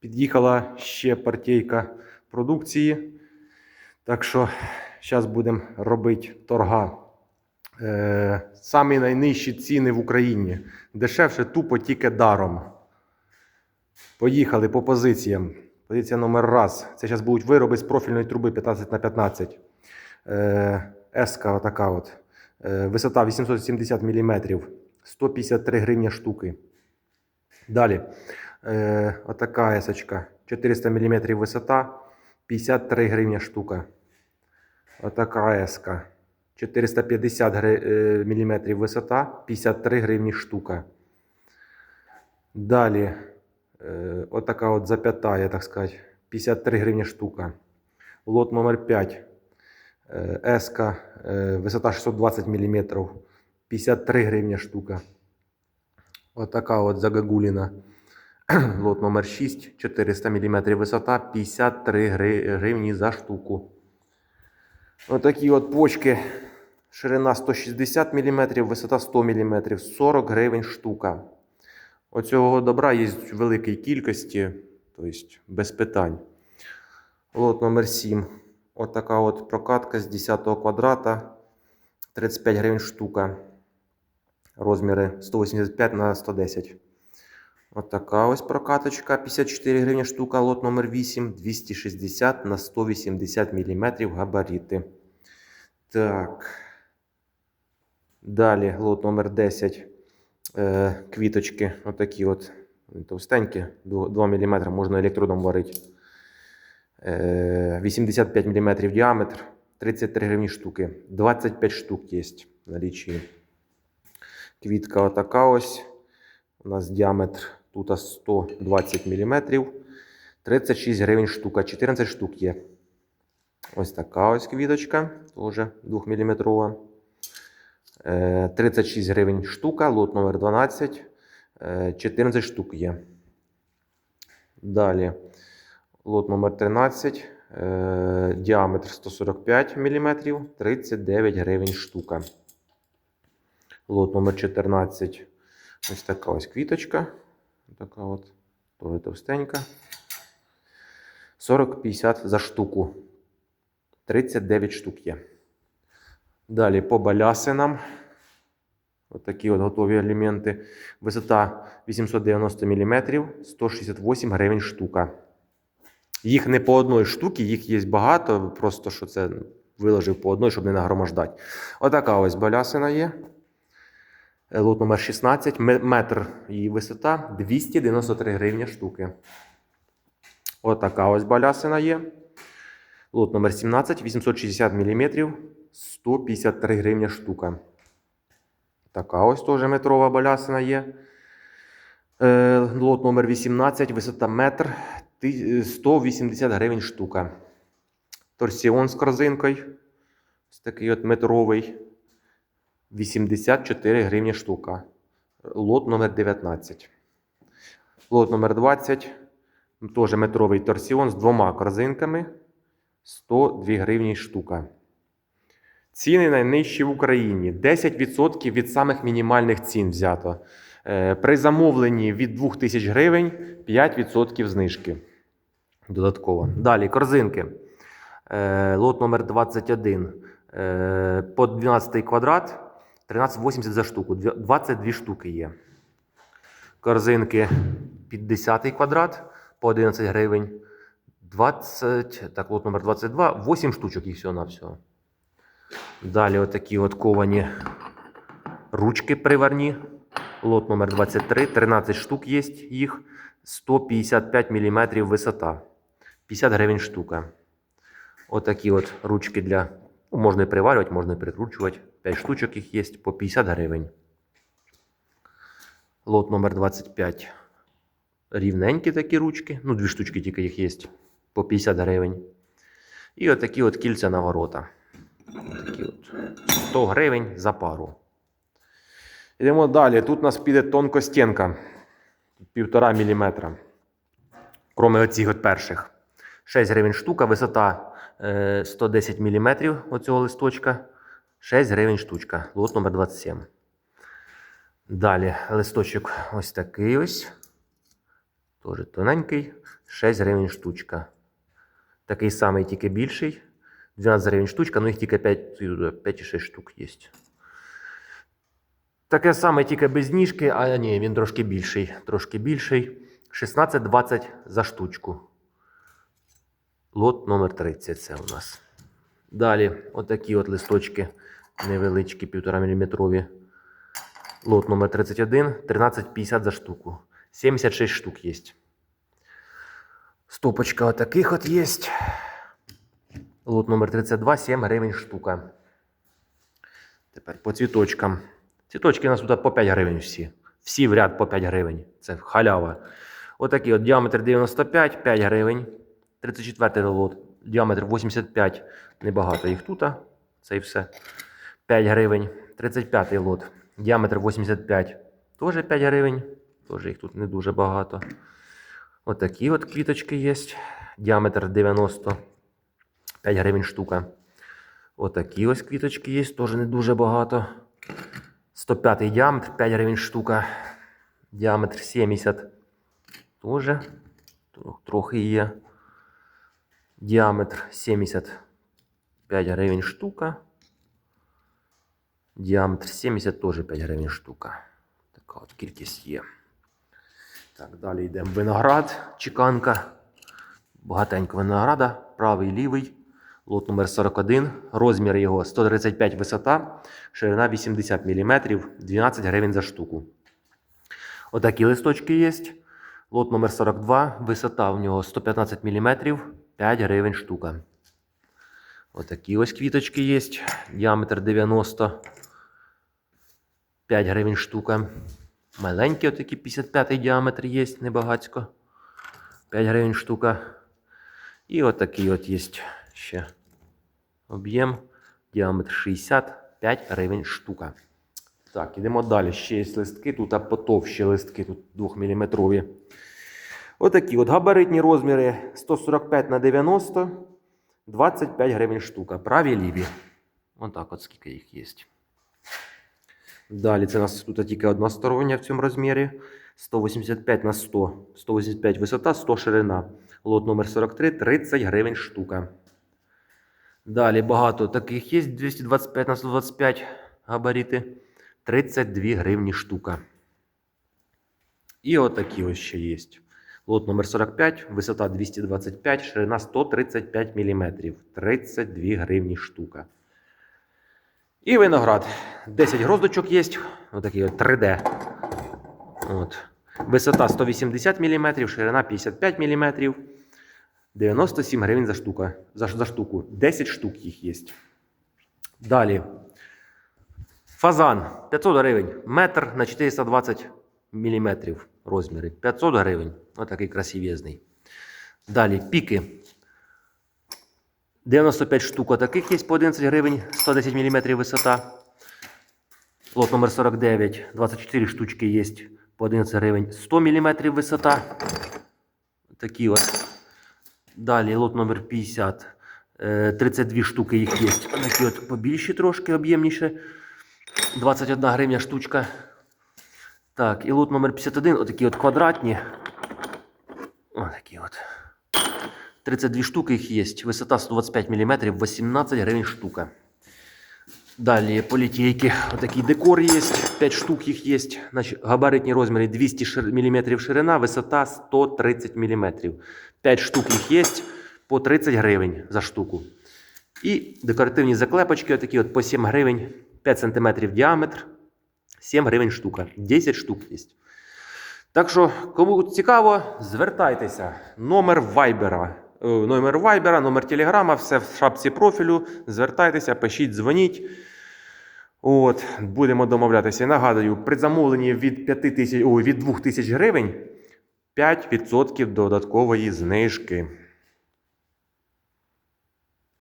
Під'їхала ще партійка продукції. Так що зараз будемо робити торга. Е, самі найнижчі ціни в Україні. Дешевше тупо тільки даром. Поїхали по позиціям. Позиція номер раз. Це зараз будуть вироби з профільної труби 15 на 15. Е, Еска отака от. Е, висота 870 мм. 153 гривні штуки. Далі. Е, отака есочка. 400 мм висота. 53 гривні штука. Отака еска. 450 мм висота. 53 гривні штука. Далі. Е, отака от запятая, так сказати. 53 гривні штука. Лот номер 5. Е, Еска. е, Висота 620 мм. 53 гривні штука. Отака от загагуліна. Лот номер 6, 400 мм висота, 53 гри- гривні за штуку. Отакі от почки. Ширина 160 мм, висота 100 мм, 40 гривень штука. Оцього добра є в великій кількості, тобто без питань. Лот номер 7. Отака от прокатка з 10 квадрата, 35 гривень штука. Розміри 185 на 110. От така ось прокаточка, 54 гривні штука, лот номер 8, 260 на 180 мм габарити. Так. Далі лот номер 10. Е, квіточки, отакі от товстенькі, 2 мм, можна електродом варити. Е, 85 мм діаметр, 33 гривні штуки. 25 штук є в налічі. Квітка отака ось. У нас діаметр тут 120 мм. 36 гривень штука, 14 штук є. Ось така ось квіточка, теж 2 мм. 36 гривень штука, лот номер 12. Е, 14 штук є. Далі лот номер 13. е, Діаметр 145 мм, 39 гривень штука. Лот номер 14. Ось така ось квіточка. Така от. Тоже товстенька. 40-50 за штуку. 39 штук є. Далі по балясинам. Такі от готові елементи. Висота 890 мм, 168 гривень штука. Їх не по одної штуки, їх є багато, просто що це виложив по одної, щоб не нагромождати. Отака ось балясина є. Е, Лот номер 16, метр її висота 293 гривні штуки. Отака ось балясина є. Лот номер 17, 860 мм, 153 гривні штука. Така ось теж метрова балясина є. Е, Лот номер 18, висота метр, 180 гривень штука. Торсіон з корзинкою. Ось такий от метровий. 84 гривні штука. Лот номер 19. Лот номер 20. Теж метровий торсіон з двома корзинками. 102 гривні штука. Ціни найнижчі в Україні. 10% від самих мінімальних цін взято. Е, При замовленні від 2000 гривень 5% знижки. Додатково. Далі корзинки. Е, Лот номер 21. Е, По 12 квадрат 13,80 за штуку. 22 штуки є. Корзинки під 10 квадрат по 11 гривень. 20, так, лот номер 22, 8 штучок їх всього на всього. Далі отакі от ковані ручки приварні. Лот номер 23, 13 штук є їх. 155 мм висота. 50 гривень штука. Отакі от ручки для. Ну, можна і приварювати, можна і прикручувати. 5 штучок їх є по 50 гривень. Лот номер 25. Рівненькі такі ручки. Ну, дві штучки тільки їх є по 50 гривень. І отакі от кільця на ворота. Такі от 100 гривень за пару. Йдемо далі. Тут у нас піде тонкостінка. 1,5 мм. Кроме оцих от перших. 6 гривень штука, висота е, 110 мм оцього листочка. 6 гривень штучка. Лот номер 27. Далі листочок ось такий ось. Теж тоненький, 6 гривень штучка. Такий самий, тільки більший. 12 гривень штучка, ну їх тільки 5 5 6 штук є. Таке саме, тільки без ніжки, а ні, він трошки більший. Трошки більший. 16,20 за штучку. Лот номер 30 це у нас. Далі, отакі от листочки невеличкі, 1,5 мм. Лот номер 31, 13,50 за штуку. 76 штук є. Стопочка отаких от є. Лот номер 32, 7 гривень штука. Тепер по цвіточкам. Цвіточки у нас тут по 5 гривень всі. Всі в ряд по 5 гривень. Це халява. Отакий от діаметр 95, 5 гривень. 34 лот. Діаметр 85. Небагато їх тут. Це і все. 5 гривень. 35 лот. Діаметр 85. Теж 5 гривень. Теж їх тут не дуже багато. Отакі от квіточки є. Діаметр 90. 5 гривень штука. Отакі ось квіточки є, теж не дуже багато. 105 діаметр, 5 гривень штука. Діаметр 70. Теж трохи є. Діаметр 75 гривень штука. Діаметр 70 теж 5 гривень штука. Така от кількість є. Так, далі йдемо. Виноград, чеканка. Багатенько винограда, правий, лівий. Лот номер 41. Розмір його 135 висота, ширина 80 мм, 12 гривень за штуку. Отакі листочки є. Лот номер 42. Висота в нього 115 мм, 5 гривень штука. Отакі ось квіточки є. Діаметр 90. 5 гривень штука. Маленькі отакі 55 діаметр є, небагацько. 5 гривень штука. І отакий от є ще об'єм. Діаметр 65 гривень штука. Так, ідемо далі. Ще є листки. Тут потовщі листки, тут 2-мм. Отакі от габаритні розміри 145 на 90, 25 гривень штука. Праві ліві. Отак от скільки їх є. Далі це у нас тут тільки одностороння в цьому розмірі. 185 на 100. 185 висота, 100 ширина. Лот номер 43, 30 гривень штука. Далі багато таких є. 225 на 125 габарити. 32 гривні штука. І отакі ось ще є. Лот номер 45, висота 225, ширина 135 мм. 32 гривні штука. І виноград. 10 гроздочок є. Отакий от 3D. От. Висота 180 мм, ширина 55 мм. 97 гривень за, штука, за, за штуку. 10 штук їх є. Далі. Фазан 500 гривень. Метр на 420 мм розміри. 500 гривень. Отакий красивезний. Далі піки. 95 штук таких є по 11 гривень, 110 мм висота. Лот номер 49, 24 штучки є по 11 гривень, 100 мм висота. Такі от. Далі лот номер 50, е, 32 штуки їх є. Такі от побільші трошки, об'ємніше. 21 гривня штучка. Так, і лот номер 51, отакі от квадратні. Отакі от. 32 штуки їх є. Висота 125 мм, 18 гривень штука. Далі політейки. Отакий декор є. 5 штук їх є. Значить, габаритні розміри 200 мм ширина, висота 130 мм. 5 штук їх є по 30 гривень за штуку. І декоративні заклепочки, отакі от по 7 гривень, 5 см діаметр, 7 гривень штука. 10 штук є. Так що, кому цікаво, звертайтеся. Номер вайбера. Е, Номер вайбера, номер телеграма, все в шапці профілю. Звертайтеся, пишіть, дзвоніть. От, будемо домовлятися. Нагадую, при замовленні від 5 тисяч, о, від 2 тисяч гривень 5% додаткової знижки.